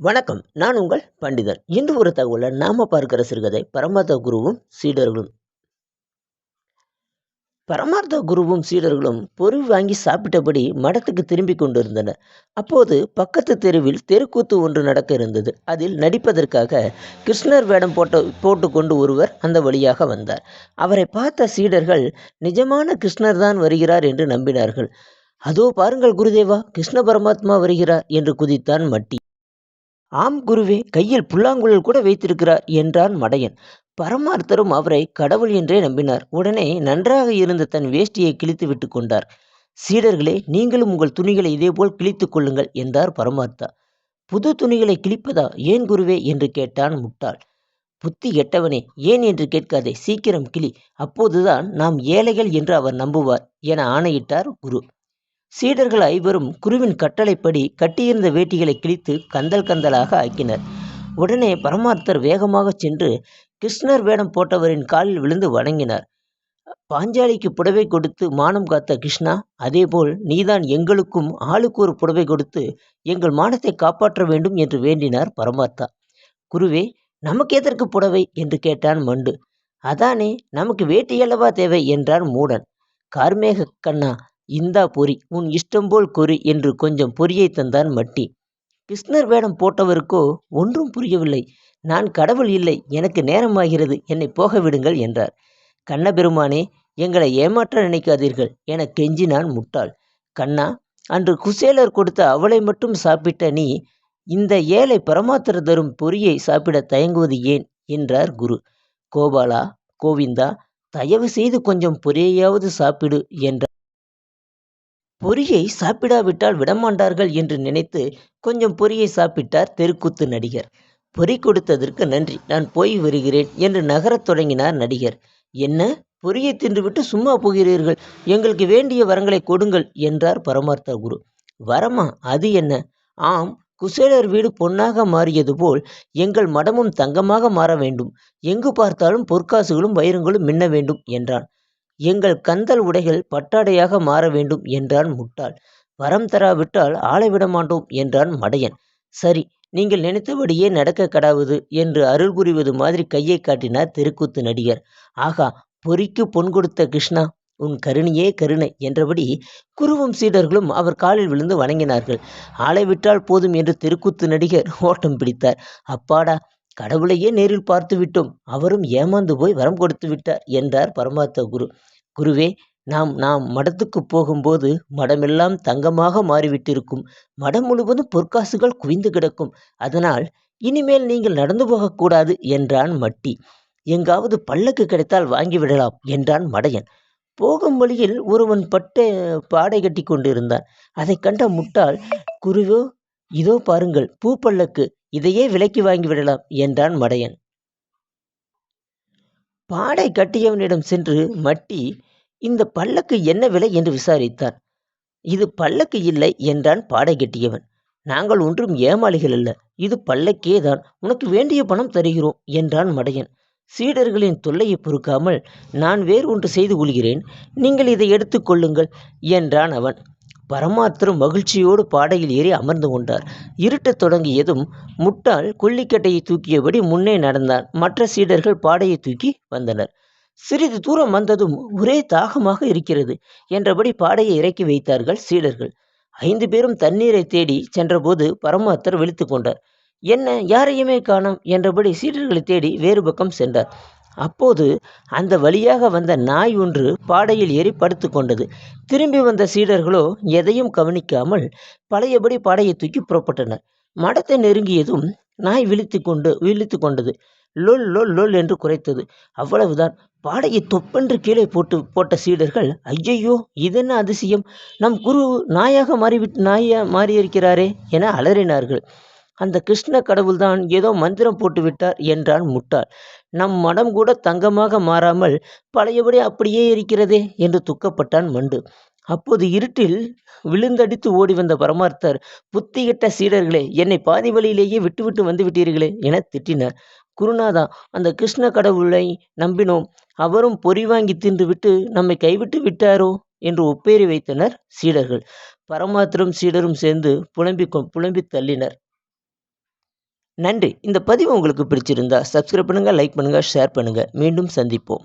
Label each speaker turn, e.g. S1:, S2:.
S1: வணக்கம். நான் உங்கள் பண்டிதர். இன்று ஒரு தகவலை நாம பார்க்கிற சிறுகதை பரமார்த்த குருவும் சீடர்களும். பரமார்த்த குருவும் சீடர்களும் பொருள் வாங்கி சாப்பிட்டபடி மடத்துக்கு திரும்பி கொண்டிருந்தனர். அப்போது பக்கத்து தெருவில் தெருக்கூத்து ஒன்று நடக்க இருந்தது. அதில் நடிப்பதற்காக கிருஷ்ணர் வேடம் போட்ட போட்டுக்கொண்டு ஒருவர் அந்த வழியாக வந்தார். அவரை பார்த்த சீடர்கள் நிஜமான கிருஷ்ணர் தான் வருகிறார் என்று நம்பினார்கள். அதோ பாருங்கள் குருதேவா கிருஷ்ண பரமாத்மா வருகிறார் என்று குதித்தான் மட்டி. ஆம் குருவே கையில் புல்லாங்குழல் கூட வைத்திருக்கிறார் என்றான் மடையன். பரமார்த்தரும் அவரை கடவுள் என்றே நம்பினார். உடனே நன்றாக இருந்த தன் வேஷ்டியை கிழித்து விட்டு கொண்டார். சீடர்களே நீங்களும் உங்கள் துணிகளை இதேபோல் கிழித்துக் கொள்ளுங்கள் என்றார் பரமார்த்தா. புது துணிகளை கிழிப்பதா? ஏன் குருவே? என்று கேட்டான் முட்டாள். புத்தி எட்டவனே ஏன் என்று கேட்காதே? சீக்கிரம் கிளி அப்போதுதான் நாம் ஏழைகள் என்று அவர் நம்புவார் என ஆணையிட்டார் குரு. சீடர்கள் ஐவரும் குருவின் கட்டளைப்படி கட்டியிருந்த வேட்டிகளை கிழித்து கந்தல் கந்தலாக ஆக்கினர். உடனே பரமார்த்தர் வேகமாகச் சென்று கிருஷ்ணர் வேடம் போட்டவரின் காலில் விழுந்து வணங்கினார். பாஞ்சாலிக்கு புடவை கொடுத்து மானம் காத்த கிருஷ்ணா அதேபோல் நீதான் எங்களுக்கும் ஆளுக்கு ஒரு புடவை கொடுத்து எங்கள் மானத்தை காப்பாற்ற வேண்டும் என்று வேண்டினார் பரமார்த்தா. குருவே நமக்கு எதற்கு புடவை? என்று கேட்டான் மண்டு. அதானே நமக்கு வேட்டியல்லவா தேவை? என்றான் மூடன். கார்மேக கண்ணா இந்தா பொறி உன் இஷ்டம் போல் கொறி என்று கொஞ்சம் பொறியை தந்தான் மட்டி. கிருஷ்ணர் வேடம் போட்டவருக்கோ ஒன்றும் புரியவில்லை. நான் கடவுள் இல்லை எனக்கு நேரமாகிறது என்னை போக விடுங்கள் என்றார். கண்ணபெருமானே எங்களை ஏமாற்ற நினைக்காதீர்கள் என கெஞ்சினான் முட்டாள். கண்ணா அன்று குசேலர் கொடுத்த அவளை மட்டும் சாப்பிட்ட நீ இந்த ஏழை பரமாத்திர தரும் பொறியை சாப்பிட தயங்குவது ஏன்? என்றார் குரு. கோபாலா கோவிந்தா தயவு செய்து கொஞ்சம் பொரியையாவது சாப்பிடு என்றார். பொரியை சாப்பிடாவிட்டால் விடமாட்டார்கள் என்று நினைத்து கொஞ்சம் பொரியை சாப்பிட்டார் தெருக்கூத்து நடிகர். பொறி கொடுத்ததற்கு நன்றி. நான் போய் வருகிறேன் என்று நகரத் தொடங்கினார் நடிகர். என்ன? பொரியை தின்றுவிட்டு சும்மா போகிறீர்கள்? எங்களுக்கு வேண்டிய வரங்களை கொடுங்கள் என்றார் பரமார்த்த குரு. வரமா? அது என்ன? ஆம் குசேலர் வீடு பொன்னாக மாறியது போல் எங்கள் மடமும் தங்கமாக மாற வேண்டும். எங்கு பார்த்தாலும் பொற்காசுகளும் வைரங்களும் மின்ன வேண்டும் என்றான். எங்கள் கந்தல் உடைகள் பட்டாடையாக மாற வேண்டும் என்றான் முட்டாள். வரம் தராவிட்டால் ஆளை விடமாட்டோம் என்றான் மடையன். சரி நீங்கள் நினைத்தபடியே நடக்க கடாவது என்று அருள் புரிவது மாதிரி கையை காட்டினார் தெருக்கூத்து நடிகர். ஆகா பொறிக்கு பொன் கொடுத்த கிருஷ்ணா உன் கருணையே கருணை என்றபடி குருவும் சீடர்களும் அவர் காலில் விழுந்து வணங்கினார்கள். ஆளை விட்டால் போதும் என்று தெருக்கூத்து நடிகர் ஓட்டம் பிடித்தார். அப்பாடா கடவுளையே நேரில் பார்த்து விட்டோம். அவரும் ஏமாந்து போய் வரம் கொடுத்து விட்டார் என்றார் பரமார்த்த குரு. குருவே நாம் நாம் மடத்துக்கு போகும்போது மடமெல்லாம் தங்கமாக மாறிவிட்டிருக்கும். மடம் முழுவதும் பொற்காசுகள் குவிந்து கிடக்கும். அதனால் இனிமேல் நீங்கள் நடந்து போகக்கூடாது என்றான் மட்டி. எங்காவது பல்லக்கு கிடைத்தால் வாங்கிவிடலாம் என்றான் மடையன். போகும் வழியில் ஒருவன் பட்டு பாடை கட்டி கொண்டிருந்தான். அதை கண்ட முட்டாள் குருவோ இதோ பாருங்கள் பூ பல்லக்கு இதையே விலைக்கு வாங்கிவிடலாம் என்றான் மடையன். பாடை கட்டியவனிடம் சென்று மட்டி இந்த பல்லக்கு என்ன விலை என்று விசாரித்தான் இது பல்லக்கு இல்லை என்றான் பாடை கட்டியவன். நாங்கள் ஒன்றும் ஏமாளிகள் அல்ல இது பல்லக்கே தான் உனக்கு வேண்டிய பணம் தருகிறோம் என்றான் மடையன். சீடர்களின் தொல்லையை பொறுக்காமல் நான் வேறு ஒன்று செய்து கொள்கிறேன் நீங்கள் இதை எடுத்துக்கொள்ளுங்கள் என்றான் அவன். பரமாத்திரம் மகிழ்ச்சியோடு பாடையில் ஏறி அமர்ந்து கொண்டார். இருட்டத் தொடங்கியதும் முட்டாள் கொல்லிக்கட்டையை தூக்கியபடி முன்னே நடந்தான். மற்ற சீடர்கள் பாடையை தூக்கி வந்தனர். சிறிது தூரம் வந்ததும் ஒரே தாகமாக இருக்கிறது என்றபடி பாடையை இறக்கி வைத்தார்கள் சீடர்கள். ஐந்து பேரும் தண்ணீரை தேடி சென்றபோது பரமாத்தர் விழித்து கொண்டார். என்ன யாரையுமே காணோம் என்றபடி சீடர்களை தேடி வேறு பக்கம் சென்றார். அப்போது அந்த வழியாக வந்த நாய் ஒன்று பாடையில் ஏறி படுத்து கொண்டது. திரும்பி வந்த சீடர்களோ எதையும் கவனிக்காமல் பழையபடி பாடையை தூக்கி புறப்பட்டனர். மடத்தை நெருங்கியதும் நாய் விழித்து கொண்டு விழித்து கொண்டது. லொல் லொல் லொல் என்று குறைத்தது அவ்வளவுதான். பாடையை தொப்பென்று கீழே போட்டு போட்ட சீடர்கள் ஐயையோ இதென்ன அதிசயம்? நம் குரு நாயாக மாறிவிட்டு நாயாக மாறியிருக்கிறாரே என அலறினார்கள். அந்த கிருஷ்ண கடவுள்தான் ஏதோ மந்திரம் போட்டு விட்டார் என்றான் முட்டாள். நம் மனம் கூட தங்கமாக மாறாமல் பழையபடி அப்படியே இருக்கிறதே என்று துக்கப்பட்டான் மண்டு. அப்போது இருட்டில் விழுந்தடித்து ஓடி வந்த பரமார்த்தர் புத்திகிட்ட சீடர்களே என்னை பாதி வழியிலேயே விட்டுவிட்டு வந்து விட்டீர்களே என திட்டினார். குருநாதா அந்த கிருஷ்ண கடவுளை நம்பினோம். அவரும் பொறி வாங்கி தின்றுவிட்டு நம்மை கைவிட்டு விட்டாரோ என்று ஒப்பேறி வைத்தனர் சீடர்கள். பரமாத்திரம் சீடரும் சேர்ந்து புலம்பிக் புலம்பி தள்ளினர். நன்றி. இந்த பதிவு உங்களுக்கு பிடிச்சிருந்தா சப்ஸ்கிரைப் பண்ணுங்கள் லைக் பண்ணுங்கள் ஷேர் பண்ணுங்கள் மீண்டும் சந்திப்போம்.